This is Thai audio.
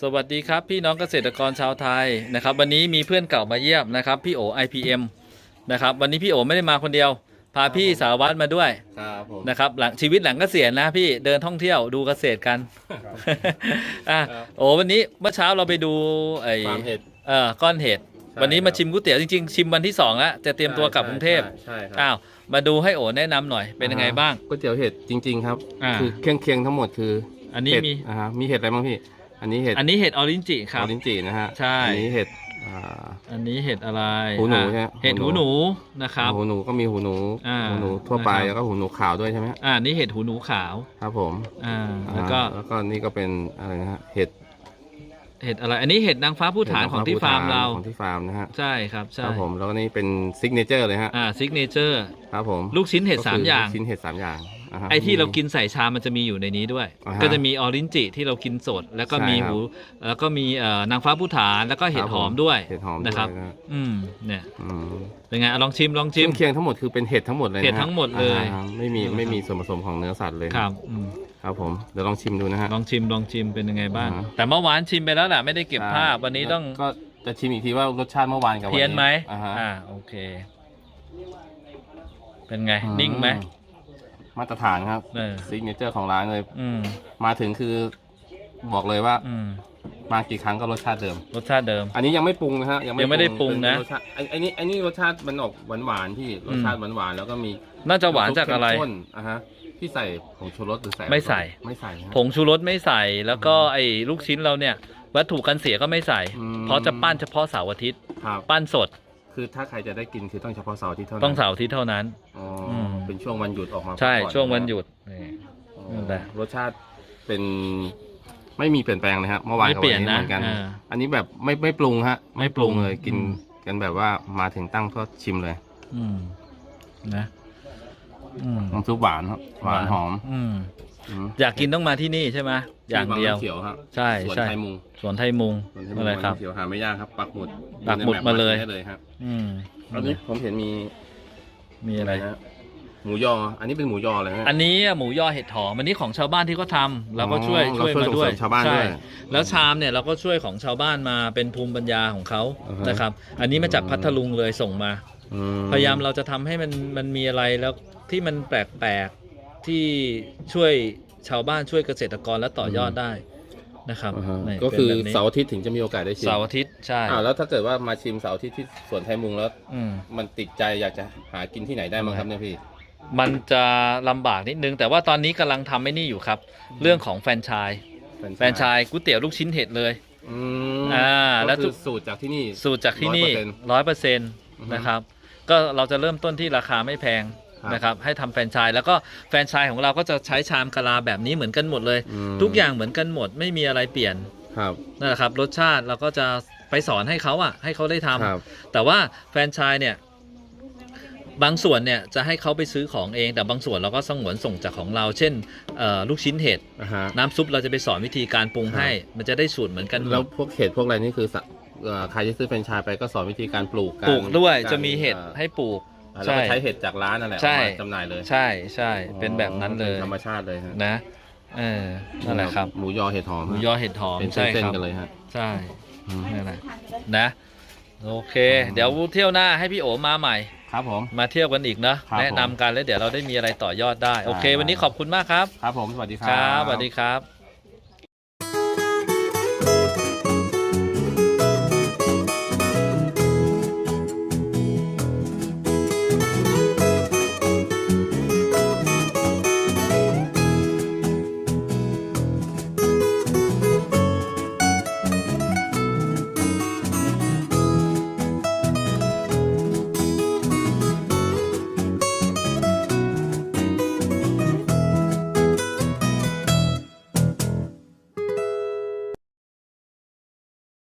สวัสดีครับ พี่น้องเกษตรกรชาวไทยนะครับ วันนี้มีเพื่อนเก่ามาเยี่ยมนะครับพี่โอ IPM นะครับ วันนี้พี่โอไม่ได้มาคนเดียว พาพี่สารวัตรมาด้วยครับผมนะครับ หลังชีวิตหลังเกษียณนะพี่เดินท่องเที่ยวดูเกษตรกันอะครับโอ้วันนี้เมื่อเช้าเราไปดูไอ้ฟาร์มเห็ด เอ่อก้อนเห็ดใช่วันนี้ครัมาบชิมก๋วยเตี๋ยวจริงๆชิมวันที่สองแล้วจะเตรียมตัวกลับกรุงเทพใช่ใช่อ้าวมาดูให้โอแนะนำหน่อยเป็นยังไงบ้าง ก๋วยเตี๋ยวเห็ดจริง ๆ ครับ อ่า คือเครื่องเคียงทั้งหมดคืออันนี้เห็ดมี อ่าฮะมีเห็ดอะไรบ้างพี่ อันนี้เห็ดอันนี้เห็ดออรินจิครับ ลิ้นจี่นะฮะใช่ อันี้เห็ดอ่า อันนี้เห็ดอะไรหูหนูอะใช่ไหม เห็ดหูหูหหนูนูนะครับ หูหนูก็มีหูหนูอ่าหูหนูทั่วไปนะครับ แล้วก็หูหนูขาวด้วยใช่ไหมฮะอ่านี่เห็ดหูหนูขาวครับผมอ่าอ่าแล้วก็แล้วก็นี่ก็เป็นอะไรนะฮะเห็ดเห็ดอะไร อันนี้เห็ดนางฟ้าผู้ฐานของที่ฟาร์มเรา ของที่ฟาร์มนะฮะใช่ครับคใช่รับผมแล้วก็นี่เป็นซิกเนเจอร์เลยฮะอ่าซิกเนเจอร์ ครับผมลูกชิ้นเห็ดสามก็คือย่างลูกชิ้นเห็ดสามอย่างาฮะ ไอ้ที่เรากินใส่ชามมันจะมีอยู่ในนี้ด้วย อ่าฮะก็จะมีออรินจิที่เรากินสด แล้วก็ใช่มีครับหูแล้วก็มีเอ่อนางฟ้าผู้ฐานแล้วก็เห็ดครับหผมอมด้วยเห็ดหอมด้วยนะครับนะฮะอืมเนี่ยอืมเป็นไงอะลองชิมลองเคชิรื่มองเคียงทั้งหมดคือเป็นเห็ดทั้งหมดเลยนะฮะเห็ดทั้งหมดเลยอ่าไม่มีนะครับไม่มีส่วนผสมของเนื้อสัตว์เลยครับอืมครับผมเดี๋ยวลองชิมดูนะฮะ ลองชิมลองชิมเป็นยังไงบ้าง อ่าฮะ แต่เมื่อวานชิมไปแล้วแหละไม่ได้เก็บภาพวันนี้ต้องก็จะชิมอีกทีว่ารสชาติเมื่อวานกับวันเพี้ยนไหมอ่าฮะอ่าโอเค เป็นไง อืนิ่งไหม มาตรฐานครับเออซิกเนเจอร์ของร้านเลย อืมมาถึงคือบอกเลยว่า อืมมากี่ครั้งก็รสชาติเดิม รสชาติเดิม อันนี้ยังไม่ปรุงนะฮะยังไม่ได้ปรุงนะ เป็รสชาติไอ้ไอ้นี่ไอ้นี่รสชาติมันออกหวานหวานๆพี่รสชาติหวานหวานๆแล้วก็มีน่าจะหวานจากอะไร เข้มข้นอะฮะพี่ใส่ผงชูรสหรือใส่ไม่ใส่ ไม่ใส่ฮะ ผงชูรสไม่ใส่แล้วก็ไอ้ลูกชิ้นเราเนี่ย วัตถุกันเสียก็ไม่ใส่ อืม เพราะจะปั้นเฉพาะเสาร์อาทิตย์ ครับ ปั้นสด คือถ้าใครจะได้กินคือต้องเฉพาะเสาร์อาที่เท่านั้นต้องเสาร์อาทิตย์เท่านั้น อ๋ออม เป็นช่วงวันหยุดออกมาใช่พักผ่อช่วงวันหยุดนี่ อ๋อนั่นแหละรสชาติเป็นไม่มีเปลี่ยนแปลงเลยครับเมื่อวานไม่กับเปลี่วัยนนนี้นะเหมือนกัน อ่าอันนี้แบบไม่ไม่ปรุงฮะไม่ปรุงเลยกินอืม กันแบบว่ามาถึงตั้งก็ชิมเลยอืมนะอืมน้ำซุปหวานครับหวานหอม อืม มอยากกินต้องมาที่นี่ใช่ไหมอย่างเดียว ที่บงน้ำเขียวครับใช่สวนใช่ ไทยมุงสวนไทยมุงสวนไทยมุงอะไรครับ น้ำเขียวหาไม่ยากครับ ปักหมุดปักหมุดอยู่ในแมาเลย ได้เลยครับอืมอันนี้ผมเห็นมีมีอะไรฮะหมูยอ อันนี้เป็นหมูยอเลยฮะอันนี้หมูยอเห็ดหอมอันนี้ของชาวบ้านที่เขาทำเราก็ช่วยอ๋อช่วยเราช่วยมาด้วยส่งเสริมชาวบ้านใช่ด้วย แล้วชามเนี่ยเราก็ช่วยของชาวบ้านมาเป็นภูมิปัญญาของเขาอ่าฮะ นะครับ อันนี้มาจากพัทลุงเลยส่งมา อืพยายามเราจะทำให้มันมันมีอะไรแล้วที่มันแปลกๆ ที่ช่วยชาวบ้านช่วยเกษตรกรและต่อยอดได้นะครับอ่าฮะนี่ก็คือเป็นแบบนี้เสาร์อาทิตย์ถึงจะมีโอกาสได้ชิมเสาร์อาทิตย์ใช่อ้าวแล้วถ้าเกิดว่ามาชิมเสาร์อาทิตย์ที่สวนไทยมุงแล้ว อืม มันติดใจอยากจะหากินที่ไหนได้บ้างครับเนี่ยพี่ มันจะลำบากนิดนึง แต่ว่าตอนนี้กำลังทำไม่นี่อยู่ครับ เรื่องของแฟรนไชส์แฟรนไชส์ก๋วยเตี๋ยวลูกชิ้นเห็ดเลย อืมอ่าแล้แล้ววทุคืกอสูตรจากที่นี่ สูตรจากที่นี่100%ร้อยเปอร์เซ็นต์อือฮึนะครับ ก็เราจะเริ่มต้นที่ราคาไม่แพงครับ นะครับให้ทำแฟรนไชส์แล้วก็แฟรนไชส์ของเราก็จะใช้ชามกะลาแบบนี้เหมือนกันหมดเลยอืมทุกอย่างเหมือนกันหมดไม่มีอะไรเปลี่ยนครับนั่นแหละครับ รสชาติเราก็จะไปสอนให้เขาอะ ให้เขาได้ทำครับแต่ว่าแฟรนไชส์เนี่ย บางส่วนเนี่ยจะให้เขาไปซื้อของเอง แต่บางส่วนเราก็สงวนส่งจากของเรา เช่นเอ่อลูกชิ้นเห็ดอ่าฮะน้ำซุปเราจะไปสอนวิธีการปรุงครับให้ มันจะได้สูตรเหมือนกันหมแล้วดพวกเห็ดพวกอะไรนี่คือสะเอ่อใครจะซื้อแฟรนไชส์ไปก็สอนวิธีการปลูการปลูกด้วยารจะมีเห็ดอ่อให้ปลูกอ่า แล้วก็ใช้เห็ดจากร้านนั่นแหละใช่ เอามาจำหน่ายเลยใช่ใช่เป็นแบบนั้นเลยธรรมชาติเลยฮะนะเออนั่นแหละครับหมูยอเห็ดหอมหมูยอเห็ดหอมเป็นใช่เส้นครับๆกันเลยฮะใช่ อืม นั่นแหละนะโอเค อืม เดี๋ยวเที่ยวหน้าให้พี่โอมาใหม่ ครับผม มาเที่ยวกันอีกเนอะครับแนะนำกันแล้วเดี๋ยวเราได้มีอะไรต่อยอดได้ โอเค ได้ วันนี้ขอบคุณมากครับ ครับผม สวัสดีคครัรับ บสวัสดีครับ